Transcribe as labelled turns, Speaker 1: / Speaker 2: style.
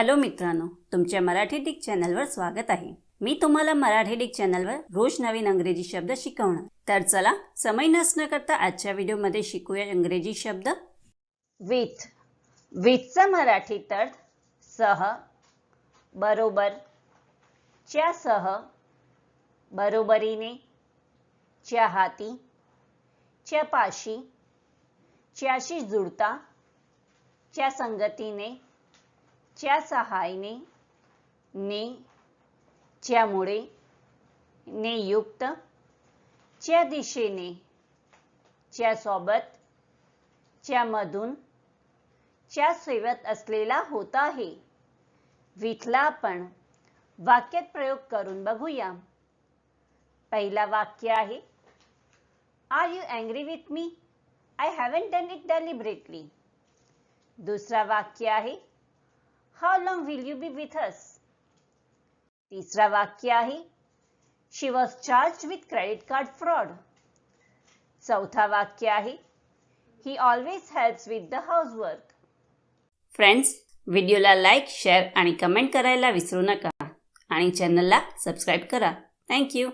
Speaker 1: Hello मित्रांनो तुमच्या Marathi Dick चॅनलवर स्वागत आहे. मी तुम्हाला मराठी डिक चॅनलवर रोज नवीन अंग्रेजी शब्द शिकवणार. तर चला समय नसणं करता आजच्या व्हिडिओमध्ये शिकूया इंग्रजी शब्द. विथ. विथचा मराठीत अर्थ सह बरोबर. च्या सह बरोबरीने. च्या हाती. च्या पाशी. च्याशी जुळता च्या संगतीने. च्या सहाय्याने ने च्यामुळे ने युक्त च्या दिशेने च्या सोबत च्या मधून च्या सेवत असलेला होत आहे. विथला आपण वाक्यात प्रयोग करून बघूया. पहिला वाक्य आहे are you angry with me I haven't done it deliberately दुसरा वाक्य आहे how long will you be with us तिसरा वाक्य आहे. She was charge with credit card fraud चौथा वाक्य आहे. He always helps with the housework friends व्हिडिओला लाईक शेअर आणि कमेंट करायला विसरू नका. आणि चॅनलला सबस्क्राईब करा. थँक्यू